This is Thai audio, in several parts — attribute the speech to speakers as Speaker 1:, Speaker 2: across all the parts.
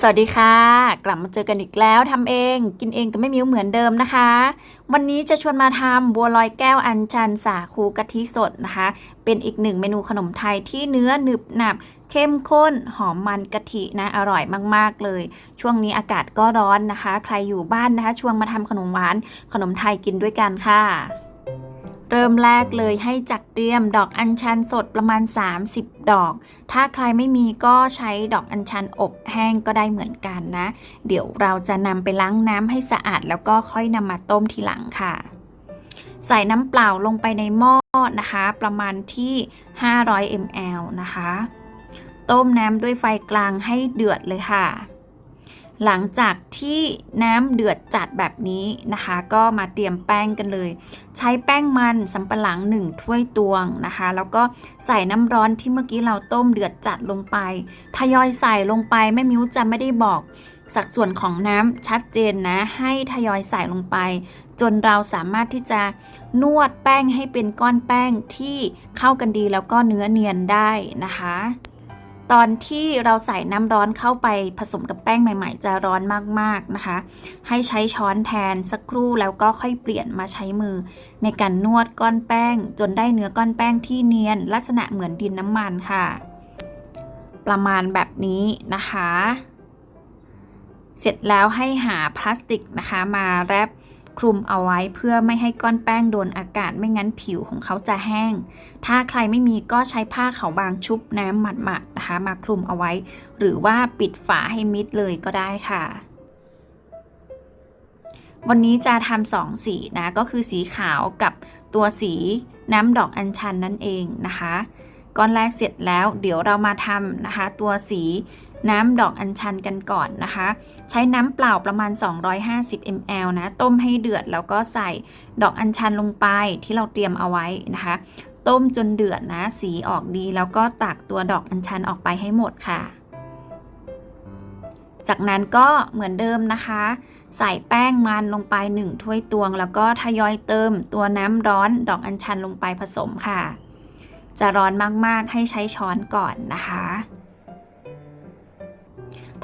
Speaker 1: สวัสดีค่ะ กลับมาเจอกันอีกแล้วทำเอง กินเองก็ไม่มิวเหมือนเดิมนะคะ วันนี้จะชวนมาทำบัวลอยแก้วอัญชันสาคูกะทิสดนะคะ เป็นอีกหนึ่งเมนูขนมไทยที่เนื้อหนึบหนับ เข้มข้น หอมมันกะทินะอร่อยมากๆเลย ช่วงนี้อากาศก็ร้อนนะคะ ใครอยู่บ้านนะคะ ชวนมาทำขนมหวานขนมไทยกินด้วยกันค่ะ เริ่มแรกเลยให้จัดเตรียมดอกอัญชันสดประมาณ 30 ดอก ถ้าใครไม่มีก็ใช้ดอกอัญชันอบแห้งก็ได้เหมือนกันนะ เดี๋ยวเราจะนำไปล้างน้ำให้สะอาดแล้วก็ค่อยนำมาต้มทีหลังค่ะ ใส่น้ำเปล่าลงไปในหม้อนะคะ ประมาณที่ 500 ml นะคะ ต้มน้ำด้วยไฟกลางให้เดือดเลยค่ะ หลังจากที่น้ำเดือดจัดแบบนี้นะคะ ก็มาเตรียมแป้งกันเลย ใช้แป้งมันสำปะหลัง1ถ้วยตวงนะคะ แล้วก็ใส่น้ำร้อนที่เมื่อกี้เราต้มเดือดจัดลงไป ทยอยใส่ลงไปแม่มิ้วจะไม่ได้บอก สัดส่วนของน้ำชัดเจนนะ ให้ทยอยใส่ลงไป จนเราสามารถที่จะนวดแป้งให้เป็นก้อนแป้งที่เข้ากันดีแล้วก็เนื้อเนียนได้นะคะ ตอนที่เราใส่น้ำร้อนเข้าไปผสมกับแป้งใหม่ ๆ จะร้อนมากๆนะคะ ให้ใช้ช้อนแทนสักครู่แล้วก็ค่อยเปลี่ยนมาใช้มือ ในการนวดก้อนแป้ง จนได้เนื้อก้อนแป้งที่เนียน ลักษณะเหมือนดินน้ำมันค่ะ ประมาณแบบนี้นะคะ เสร็จแล้วให้หาพลาสติกนะคะมาแรป คลุมเอาไว้เพื่อไม่ให้ก้อนแป้งโดนอากาศไม่งั้นผิวของเขาจะแห้ง ถ้าใครไม่มีก็ใช้ผ้าขาวบางชุบน้ำหมัดๆนะคะมาคลุมเอาไว้ หรือว่าปิดฝาให้มิดเลยก็ได้ค่ะวันนี้จะทำสองสีนะก็คือสีขาวกับตัวสีน้ำดอกอัญชันนั่นเองนะคะ ก้อนแรกเสร็จแล้วเดี๋ยวเรามาทำนะคะ ตัวสี น้ำดอกอัญชันกันก่อนนะคะ ใช้น้ำเปล่าประมาณ 250 ml นะ ต้มให้เดือดแล้วก็ใส่ดอกอัญชันลงไปที่เราเตรียมเอาไว้นะคะ ต้มจนเดือดนะ สีออกดี แล้วก็ตักตัวดอกอัญชันออกไปให้หมดค่ะ จากนั้นก็เหมือนเดิมนะคะ ใส่แป้งมันลงไป 1 ถ้วยตวง แล้วก็ทยอยเติมตัวน้ำร้อนดอกอัญชันลงไปผสมค่ะ จะร้อนมากๆให้ใช้ช้อนก่อนนะคะ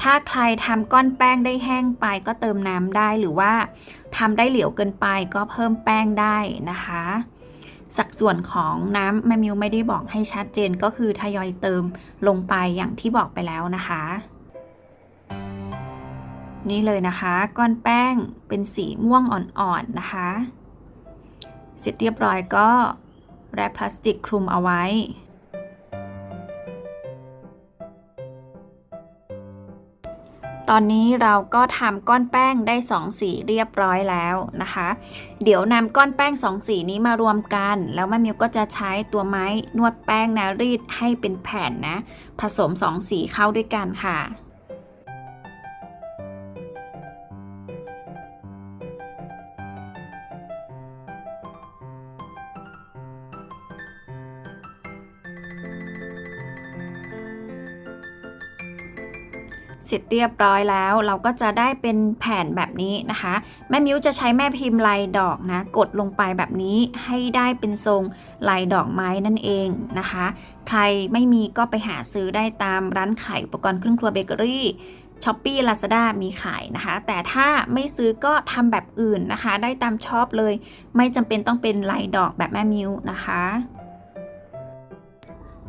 Speaker 1: ถ้าใครทำก้อนแป้งได้แห้งไปก็เติมน้ำได้หรือว่าทำได้เหลวเกินไปก็เพิ่มแป้งได้นะคะ สัดส่วนของน้ำแม่มิวไม่ได้บอกให้ชัดเจนก็คือทยอยเติมลงไปอย่างที่บอกไปแล้วนะคะ นี่เลยนะคะก้อนแป้งเป็นสีม่วงอ่อนๆนะคะ เสร็จเรียบร้อยก็แรปพลาสติกคลุมเอาไว้ ตอนนี้เราก็ทำก้อนแป้งได้ 2 สีเรียบร้อยแล้วนะคะ เดี๋ยวนำก้อนแป้ง 2 สีนี้มารวมกัน แล้วแม่มิวก็จะใช้ตัวไม้นวดแป้งนะรีดให้เป็นแผ่นนะ ผสม 2 สีเข้าด้วยกันค่ะ เสร็จเรียบร้อยแล้ว เราก็จะได้เป็นแผ่นแบบนี้นะคะ แม่มิ้วจะใช้แม่พิมพ์ลายดอกนะ กดลงไปแบบนี้ให้ได้เป็นทรงลายดอกไม้นั่นเองนะคะ ใครไม่มีก็ไปหาซื้อได้ตามร้านขายอุปกรณ์เครื่องครัวเบเกอรี่ช้อปปี้ลาซาด้ามีขายนะคะ แต่ถ้าไม่ซื้อก็ทำแบบอื่นนะคะ ได้ตามชอบเลย ไม่จำเป็นต้องเป็นลายดอกแบบแม่มิวนะคะ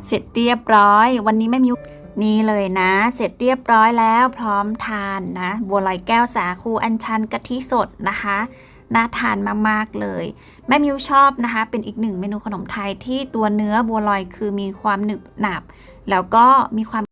Speaker 1: เสร็จเรียบร้อย วันนี้แม่มิว นี่เลยนะ เสร็จเรียบร้อยแล้วพร้อมทานนะบัวลอยแก้วสาคูอัญชันกะทิสดนะคะน่าทานมากๆเลย แม่มิวชอบนะคะ เป็นอีกหนึ่งเมนูขนมไทยที่ตัวเนื้อบัวลอยคือมีความหนึบหนับ แล้วก็มีความ